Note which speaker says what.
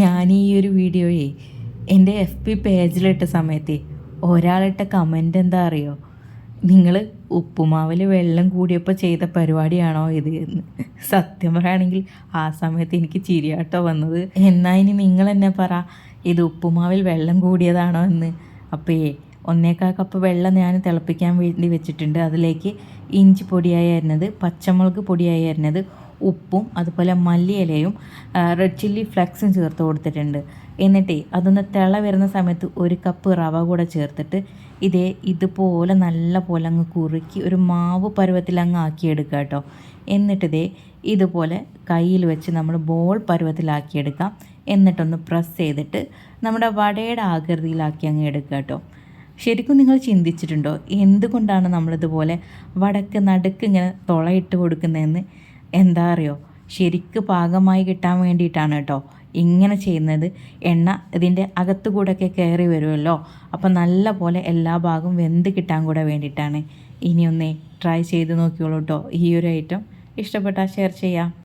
Speaker 1: ഞാൻ ഈ ഒരു വീഡിയോയെ എന്റെ എഫ് പി പേജിലിട്ട സമയത്തെ ഒരാളിട്ട കമന്റ് എന്താ അറിയോ? നിങ്ങൾ ഉപ്പുമാവിൽ വെള്ളം കൂടിയപ്പോൾ ചെയ്ത പരിപാടിയാണോ ഇത് എന്ന്. സത്യം പറയുകയാണെങ്കിൽ ആ സമയത്ത് എനിക്ക് ചിരിയാട്ടോ വന്നത്. എന്നാ ഇനി നിങ്ങൾ എന്നെ പറ ഇത് ഉപ്പുമാവിൽ വെള്ളം കൂടിയതാണോ എന്ന്. അപ്പോൾ ഒന്നേക്കാൽ കപ്പ് വെള്ളം ഞാൻ തിളപ്പിക്കാൻ വേണ്ടി വെച്ചിട്ടുണ്ട്. അതിലേക്ക് ഇഞ്ചി പൊടിയായി അരിഞ്ഞത് പച്ചമുളക് പൊടിയായി അരിഞ്ഞത് ഉപ്പും അതുപോലെ മല്ലിയിലയും റെഡ് ചില്ലി ഫ്ലെക്സും ചേർത്ത് കൊടുത്തിട്ടുണ്ട്. എന്നിട്ടേ അതൊന്ന് തിള വരുന്ന സമയത്ത് ഒരു കപ്പ് റവ കൂടെ ചേർത്തിട്ട് ഇതേ ഇതുപോലെ നല്ല പോലെ അങ്ങ് കുറുക്കി ഒരു മാവ് പരുവത്തിൽ അങ്ങ് ആക്കിയെടുക്കുക കേട്ടോ. എന്നിട്ടിതേ ഇതുപോലെ കയ്യിൽ വെച്ച് നമ്മൾ ബോൾ പരുവത്തിലാക്കിയെടുക്കാം. എന്നിട്ടൊന്ന് പ്രസ് ചെയ്തിട്ട് നമ്മുടെ വടയുടെ ആകൃതിയിലാക്കി അങ്ങ് എടുക്കുക കേട്ടോ. ശരിക്കും നിങ്ങൾ ചിന്തിച്ചിട്ടുണ്ടോ? എന്തുകൊണ്ടാണ് നമ്മളിതുപോലെ വടക്ക് നടുക്ക് ഇങ്ങനെ തുളയിട്ട് കൊടുക്കുന്നതെന്ന്? എന്താ അറിയോ? ശരിക്ക് പാകമായി കിട്ടാൻ വേണ്ടിയിട്ടാണ് കേട്ടോ ഇങ്ങനെ ചെയ്യുന്നത്. എണ്ണ ഇതിന്റെ അകത്തു കൂടെയൊക്കെ കയറി വരുമല്ലോ. അപ്പം നല്ല പോലെ എല്ലാ ഭാഗവും വെന്ത് കിട്ടാൻ കൂടെ വേണ്ടിയിട്ടാണ്. ഇനിയൊന്നേ ട്രൈ ചെയ്ത് നോക്കിയോളൂ കേട്ടോ. ഈ ഒരു ഐറ്റം ഇഷ്ടപ്പെട്ടാൽ ഷെയർ ചെയ്യാം.